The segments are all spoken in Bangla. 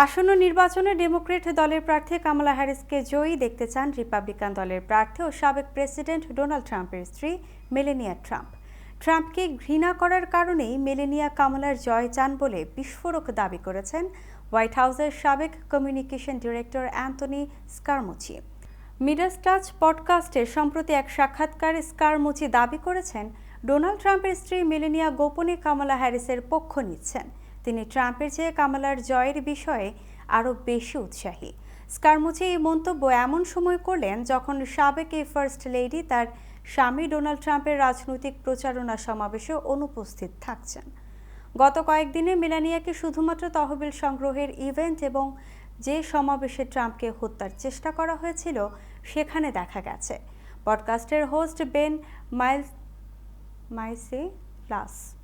আসন্ন নির্বাচনে ডেমোক্রেট দলের প্রার্থী কামালা হ্যারিসকে জয়ী দেখতে চান রিপাবলিকান দলের প্রার্থী ও সাবেক প্রেসিডেন্ট ডোনাল্ড ট্রাম্পের স্ত্রী মেলেনিয়া ট্রাম্প। ট্রাম্পকে ঘৃণা করার কারণেই মেলেনিয়া কামালার জয় চান বলে বিস্ফোরক দাবি করেছেন হোয়াইট হাউসের সাবেক communication director Anthony Scaramucci. Midas touch পডকাস্টে সম্প্রতি এক সাক্ষাৎকারে স্কারমুচি দাবি করেছেন, ডোনাল্ড ট্রাম্পের স্ত্রী মেলেনিয়া গোপনে কামালা হ্যারিসের পক্ষ নিচ্ছেন। তিনি ট্রাম্পের চেয়ে কামালার জয়ের বিষয়ে আরও বেশি উৎসাহী। স্কারমুচি এই মন্তব্য এমন সময় করলেন যখন সাবেক এই ফার্স্ট লেডি তার স্বামী ডোনাল্ড ট্রাম্পের রাজনৈতিক প্রচারণা সমাবেশে অনুপস্থিত থাকছেন। গত কয়েকদিনে মেলানিয়াকে শুধুমাত্র তহবিল সংগ্রহের ইভেন্ট এবং যে সমাবেশে ট্রাম্পকে হত্যার চেষ্টা করা হয়েছিল, সেখানে দেখা গেছে। পডকাস্টের হোস্ট বেন মাইলস মাইসে লাস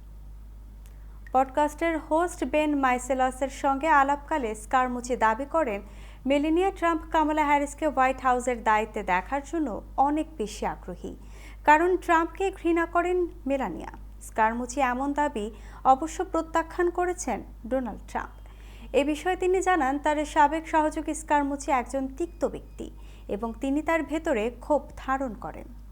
পডকাস্টের হোস্ট বেন মাইসেলসের সঙ্গে আলাপকালে স্কারমুচি দাবি করেন, মেলিনিয়া ট্রাম্প কামালা হ্যারিসকে হোয়াইট হাউসের দায়িত্বে দেখার জন্য অনেক বেশি আগ্রহী। কারণ ট্রাম্পকে ঘৃণা করেন মেলানিয়া। স্কারমুচি এমন দাবি অবশ্য প্রত্যাখ্যান করেছেন ডোনাল্ড ট্রাম্প। এ বিষয়ে তিনি জানান, তার সাবেক সহযোগী স্কারমুচি একজন তিক্ত ব্যক্তি এবং তিনি তার ভেতরে ক্ষোভ ধারণ করেন।